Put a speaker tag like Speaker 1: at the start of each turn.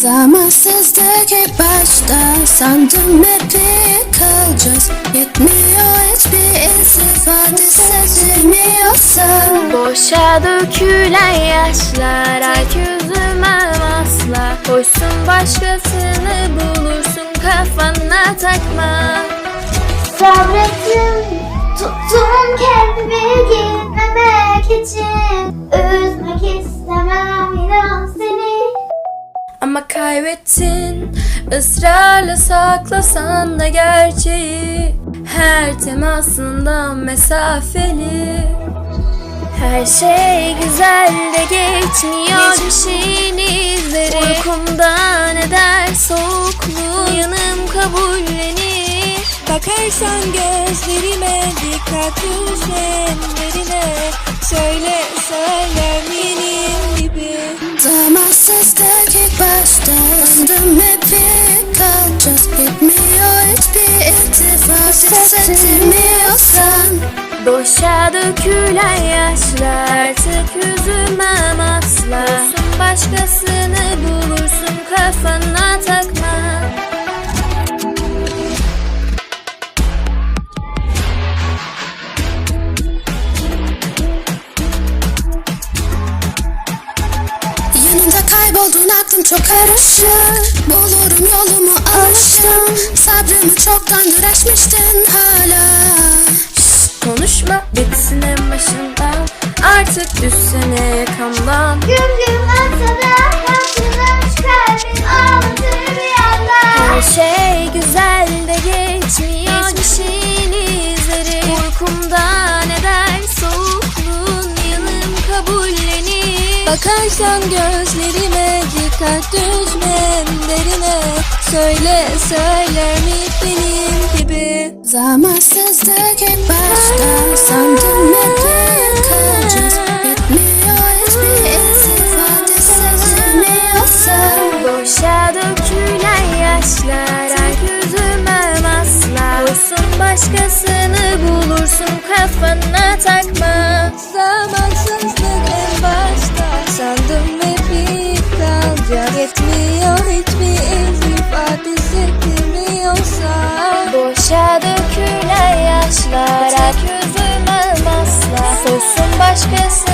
Speaker 1: Zamansızlık ilk başta. Sandım hep bir kalacağız? Yetmiyor hiçbir iz ifade Sezilmiyorsan
Speaker 2: Boşa dökülen yaşlar Ay üzülmem asla Hoşsun başkasını bulursun Kafana takma.
Speaker 3: Sabrettim, tuttum kendimi gitmemek için
Speaker 2: Ama kaybettin. Israrla saklasan da gerçeği. Her temasında mesafeli. Her şey güzel de geçmiyor. Geçmişin izleri Uykumda ne der? Soğukluğu Yanım kabullenir. Bakarsan gözlerime dikkat düşenlerine
Speaker 1: Hissettirmiyorsan
Speaker 2: Boşa dökülen yaşlar Artık üzülmem asla Olsun başkasını bulursun kafana takma.
Speaker 1: Yanında kayboldun aklım çok karışık Bulurum yolumu alıştım Sabrımı çoktan güreşmiştin hala
Speaker 2: düşsene yakamdan
Speaker 3: Güm güm atsa da yansımış kalbin ağlatır bir
Speaker 2: Her
Speaker 3: yandan
Speaker 2: şey güzel de geçmiyor Geçmişin izleri. Uykumda ne der? Soğukluğun Yanım kabullenir.
Speaker 4: Bakarsan gözlerime dikkat düşmem derine. Söyle söyler mi benim gibi.
Speaker 1: Zamansızlık ilk başta. Sandım hep
Speaker 2: Boşa dökülen yaşlar Ay üzülmem asla Olsun başkasını bulursun kafana takma
Speaker 4: Zamansızlık en başta Sandım hep bir kalacak Yetmiyor hiçbir iltifat hissettirmiyorsa
Speaker 2: Boşa dökülen asla Olsun